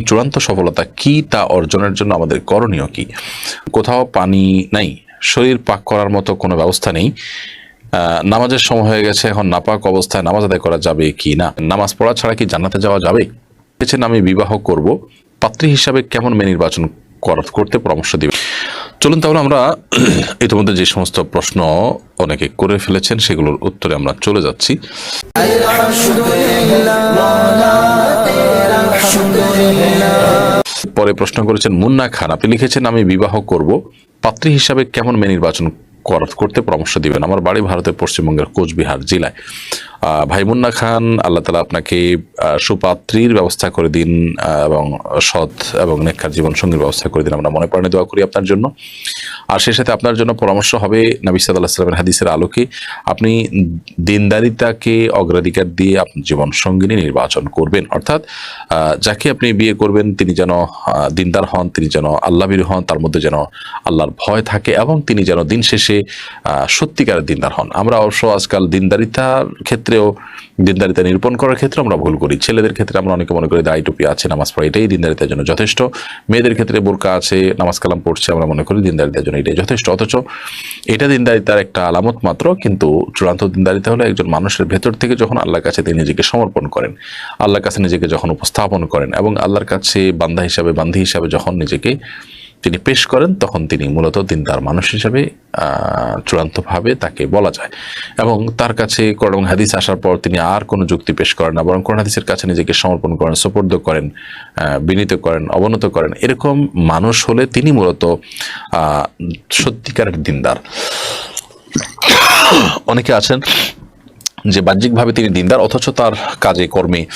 চূড়ান্ত সফলতা কি তা অর্জনের জন্য আমাদের করণীয় কি? কোথাও পানি নাই, শরীর পাক করার মতো কোনো ব্যবস্থা নেই নামাজের সময় হয়ে গেছে, এখন নাপাক অবস্থায় নামাজ আদায় করা যাবে কি না? নামাজ পড়া ছাড়া কি জান্নাতে যাওয়া যাবে? বলেছেন আমি বিবাহ করব, পাত্রী হিসাবে কেমন মেয়ে নির্বাচন করা- করতে পরামর্শ দিবে? চলুন তাহলে আমরা ইতিমধ্যে যে সমস্ত প্রশ্ন অনেকে করে ফেলেছেন, সেগুলোর উত্তরে আমরা চলে যাচ্ছি। পরে প্রশ্ন করেছেন, মুন্না খান, আপনি লিখেছেন, আমি বিবাহ করব। পাত্রী হিসাবে কেমন মেয়ে নির্বাচন করতে পরামর্শ দিবেন? আমার বাড়ি ভারতের পশ্চিমবঙ্গের কোচবিহার জেলায়। ভাই মুন্না খান, আল্লাহ তালা আপনাকে সুপাত্রীর ব্যবস্থা করে দিন এবং সৎ এবং নেককার জীবন সঙ্গীর ব্যবস্থা করে দিন। আমরা মনে প্রাণে দোয়া করি আপনার জন্য। আর সেই সাথে আপনার জন্য পরামর্শ হবে নবী আল্লাহ সাল্লামের হাদিসের আলোকে, আপনি দিনদারিতাকে অগ্রাধিকার দিয়ে আপনার জীবন সঙ্গিনী নির্বাচন করবেন। অর্থাৎ যাকে আপনি বিয়ে করবেন, তিনি যেন দিনদার হন, তিনি যেন আল্লাহবীর হন, তার মধ্যে যেন আল্লাহর ভয় থাকে এবং তিনি যেন দিন শেষে সত্যিকারের দিনদার হন। আমরা অবশ্য আজকাল দিনদারিতার ক্ষেত্রেও দিনদারিতা নিরূপণ করার ক্ষেত্রে আমরা ভুল করি। ছেলেদের ক্ষেত্রে আমরা অনেকে মনে করি দায়ী টুপি আছে, নামাজ পড়া এটাই দিনদারিতার জন্য যথেষ্ট। মেয়েদের ক্ষেত্রে বোরকা আছে, নামাজ কালাম পড়ছে আমরা মনে করি দিনদারিতার জন্য এটাই যথেষ্ট। অথচ এটা দিনদারিতার একটা আলামত মাত্র, কিন্তু চূড়ান্ত দিনদারিতা হলো একজন মানুষের ভেতর থেকে যখন আল্লাহর কাছে তিনি নিজেকে সমর্পণ করেন, আল্লাহর কাছে নিজেকে যখন উপস্থাপন করেন এবং আল্লাহর কাছে বান্ধা হিসাবে বান্ধি হিসাবে যখন নিজেকে তিনি পেশ করেন, তখন তিনি মূলত দিনদার মানুষ হিসাবে চূড়ান্তভাবে তাকে বলা যায়। এবং তার কাছে এবং হাদিস আসার পর তিনি আর কোনো যুক্তি পেশ করেন না, বরং কোরআন হাদিসের কাছে নিজেকে সমর্পণ করেন, সোপর্দ করেন বিনীত করেন, অবনত করেন। এরকম মানুষ হলে তিনি মূলত সত্যিকারের দিনদার। অনেকে আছেন যে বাহ্যিকভাবে তিনি দিনদার, অথচ তার কাজে কর্মে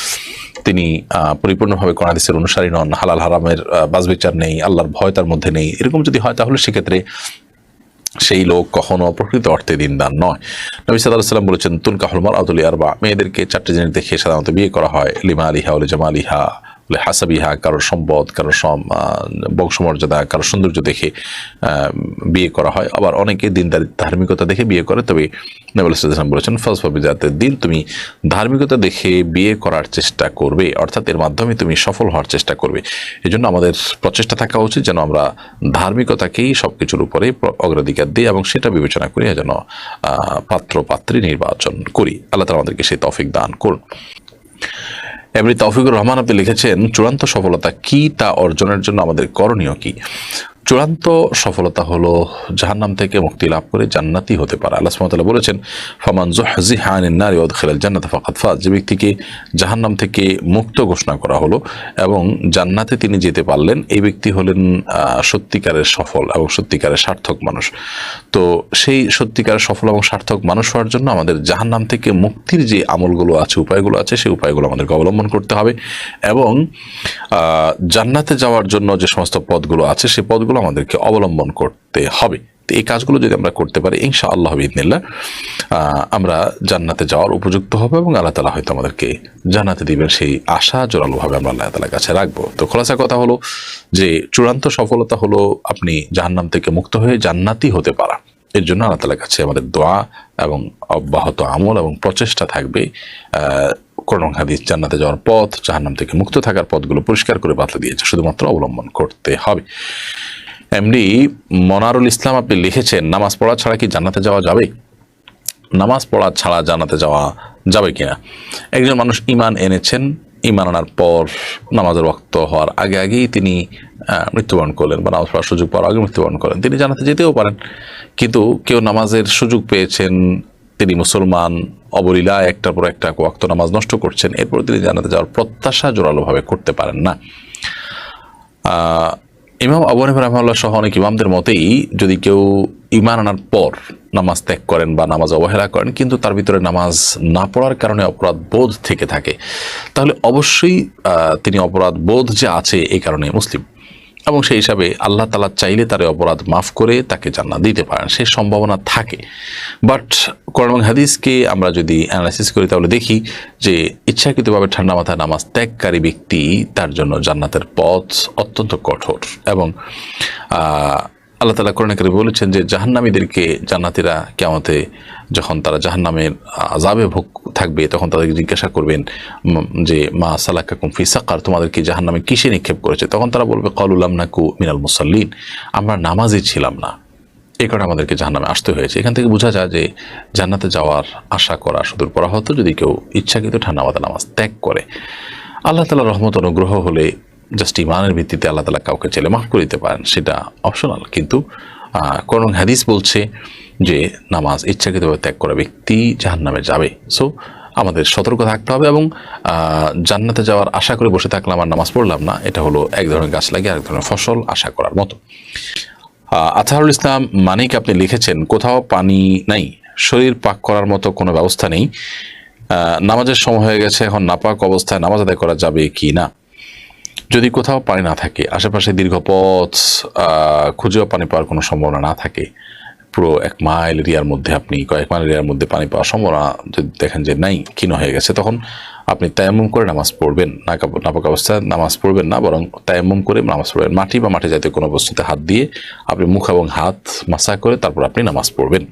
তিনি পরিপূর্ণভাবে কোরআনিসের অনুসারী নন। হালাল হারামের বাজবিচার নেই, আল্লাহর ভয় তার মধ্যে নেই। এরকম যদি হয় তাহলে সেক্ষেত্রে সেই লোক কখনো প্রকৃত অর্থে দিনদার নয়। নবী সাদাম বলেছেন তুন কাহলমার আতুল আরবা মেয়েদেরকে চারটে জিনিস দেখে সাধারণত বিয়ে করা হয়। লিমা আলিহা উলিজামা আলিহা। হাসাবিহা কারোর সম্পদ আহ, বংশমর্যাদা কারোর সৌন্দর্য দেখে বিয়ে করা হয়। আবার অনেকে দিনদার ধার্মিকতা দেখে বিয়ে করে। তবে নবুল ইসলাম বলেছেন ফলসফি জাতের দিন তুমি ধার্মিকতা দেখে বিয়ে করার চেষ্টা করবে। অর্থাৎ এর মাধ্যমে তুমি সফল হওয়ার চেষ্টা করবে। এই জন্য আমাদের প্রচেষ্টা থাকা উচিত যেন আমরা ধার্মিকতাকেই সব কিছুর উপরে অগ্রাধিকার দিই এবং সেটা বিবেচনা করি যেন পাত্র পাত্রী নির্বাচন করি। আল্লাহ তালা আমাদেরকে সেই তৌফিক দান করুন। এমনি তৌফিকুর রহমান আপনি লিখেছেন চূড়ান্ত সফলতা কি তা অর্জনের জন্য আমাদের করণীয় কি? চূড়ান্ত সফলতা হলো জাহান্নাম থেকে মুক্তি লাভ করে জান্নাতি হতে পারে। আল্লাহ তাআলা বলেছেন, ফামান যুহজিহা আনিন নারি ওয়া উদখিলাল জান্নাতা ফাকাদ ফাজ। যে ব্যক্তিকে জাহান্নাম থেকে মুক্ত ঘোষণা করা হলো এবং জান্নাতে তিনি যেতে পারলেন, এই ব্যক্তি হলেন সত্যিকারের সফল এবং সত্যিকারের সার্থক মানুষ। তো সেই সত্যিকারের সফল এবং সার্থক মানুষ হওয়ার জন্য আমাদের জাহান্নাম থেকে মুক্তির যে আমলগুলো আছে, উপায়গুলো আছে, সেই উপায়গুলো আমাদেরকে অবলম্বন করতে হবে এবং জান্নাতে যাওয়ার জন্য যে সমস্ত পদগুলো আছে, সেই পদগুলো আমাদেরকে অবলম্বন করতে হবে। তো এই কাজগুলো যদি আমরা করতে পারি ইনশা আল্লাহ ইদনিল্লা আমরা জান্নাতে যাওয়ার উপযুক্ত হবে এবং আল্লাহ তালা হয়তো আমাদেরকে জান্নাতে দিবেন সেই আশা জোরালোভাবে আমরা আল্লাহ তালার কাছে রাখব। তো খোলাসা কথা হলো যে চূড়ান্ত সফলতা হলো আপনি জাহান্নাম থেকে মুক্ত হয়ে জান্নাতি হতে পারা। এর জন্য আল্লাহ তালার কাছে আমাদের দোয়া এবং অব্যাহত আমল এবং প্রচেষ্টা থাকবে। আহ, কোরআন হাদিস জান্নাতে যাওয়ার পথ জাহান্নাম থেকে মুক্ত থাকার পথগুলো পরিষ্কার করে বাতলে দিয়েছে শুধুমাত্র অবলম্বন করতে হবে। এমনি মনারুল ইসলাম আপনি লিখেছেন, নামাজ পড়া ছাড়া কি জানাতে যাওয়া যাবে? নামাজ পড়া ছাড়া জানাতে যাওয়া যাবে কিনা? একজন মানুষ ইমান এনেছেন ইমান আনার পর নামাজের রক্ত হওয়ার আগে আগেই তিনি মৃত্যুবরণ করলেন বা নামাজ পড়ার সুযোগ পাওয়ার আগে মৃত্যুবরণ করেন তিনি জানাতে যেতেও পারেন, কিন্তু কেউ নামাজের সুযোগ পেয়েছেন, তিনি মুসলমান, অবলীলা, একটার পর একটা ওয়াক্ত নামাজ নষ্ট করছেন, এরপর তিনি জানাতে যাওয়ার প্রত্যাশা জোরালোভাবে করতে পারেন না। ইমাম আবু হানিফা রহমাল্লাহ সহ অনেক ইমামদের মতেই যদি কেউ ইমান আনার পর নামাজ ত্যাগ করেন বা নামাজ অবহেলা করেন, কিন্তু তার ভিতরে নামাজ না পড়ার কারণে অপরাধ বোধ থেকে থাকে, তাহলে অবশ্যই তিনি অপরাধ বোধ যে আছে এই কারণে মুসলিম। এবং সেই হিসাবে আল্লাহ তালা চাইলে তার অপরাধ মাফ করে তাকে জান্নাত দিতে পারেন সেই সম্ভাবনা থাকে। বাট কোরআন হাদিসকে আমরা যদি অ্যানালাইসিস করি, তাহলে দেখি যে ইচ্ছাকৃতভাবে ঠান্ডা মাথায় নামাজ ত্যাগকারী ব্যক্তি তার জন্য জান্নাতের পথ অত্যন্ত কঠোর এবং আল্লাহ তালা কোরআন করে বলেছেন যে জাহান্নামীদেরকে জান্নাতিরা কেমতে যখন তারা জাহান্নামের আজাবে ভোগ থাকবে, তখন তাদেরকে জিজ্ঞাসা করবেন যে মা সালাকা কুমফি সাকার, তোমাদেরকে জাহান্নামে কিসে নিক্ষেপ করেছে? তখন তারা বলবে কলুলাম নাকু মিনাল মুসাল্লিন। আমরা নামাজই ছিলাম না। এই কারণে আমাদেরকে জাহান্নামে আসতে হয়েছে। এখান থেকে বোঝা যায় যে জান্নাতে যাওয়ার আশা করা সুদূর পরা হতো যদি কেউ ইচ্ছাকৃত ঠান্ডামাতা নামাজ ত্যাগ করে। আল্লাহ তালা রহমত অনুগ্রহ হলে জাস্ট ইমানের ভিত্তিতে আল্লাহ তালা কাউকে ছেলে মাফ করে দিতে পারেন, সেটা অপশনাল কিন্তু কোন হাদিস বলছে যে নামাজ ইচ্ছাকৃতভাবে ত্যাগ করা ব্যক্তি জাহান্নামে যাবে। সো আমাদের সতর্ক থাকতে হবে এবং জান্নাতে যাওয়ার আশা করে বসে থাকলাম আর নামাজ পড়লাম না, এটা হলো এক ধরনের গাছ লাগিয়ে আরেক ধরনের ফসল আশা করার মতো। আতহারুল ইসলাম মানিক আপনি লিখেছেন, কোথাও পানি নাই, শরীর পাক করার মতো কোনো ব্যবস্থা নেই। নামাজের সময় হয়ে গেছে, এখন নাপাক অবস্থায় নামাজ আদায় করা যাবে কি না? যদি কোথাও পানি না থাকে, আশেপাশে দীর্ঘ পথ খুঁজেও পানি পাওয়ার কোনো সম্ভাবনা না থাকে, পুরো এক মাইল এরিয়ার মধ্যে আপনি, কয়েক মাইল এরিয়ার মধ্যে পানি পাওয়ার সম্ভাবনা যদি দেখেন যে নাই, ক্ষীণ হয়ে গেছে, তখন আপনি তায়াম্মুম করে নামাজ পড়বেন। নাকাপ নাপাক অবস্থায় নামাজ পড়বেন না, বরং তায়াম্মুম করে নামাজ পড়বেন। মাটি বা মাটি জাতীয় কোনো বস্তুতে হাত দিয়ে আপনি মুখ এবং হাত মাসা করে তারপর আপনি নামাজ পড়বেন।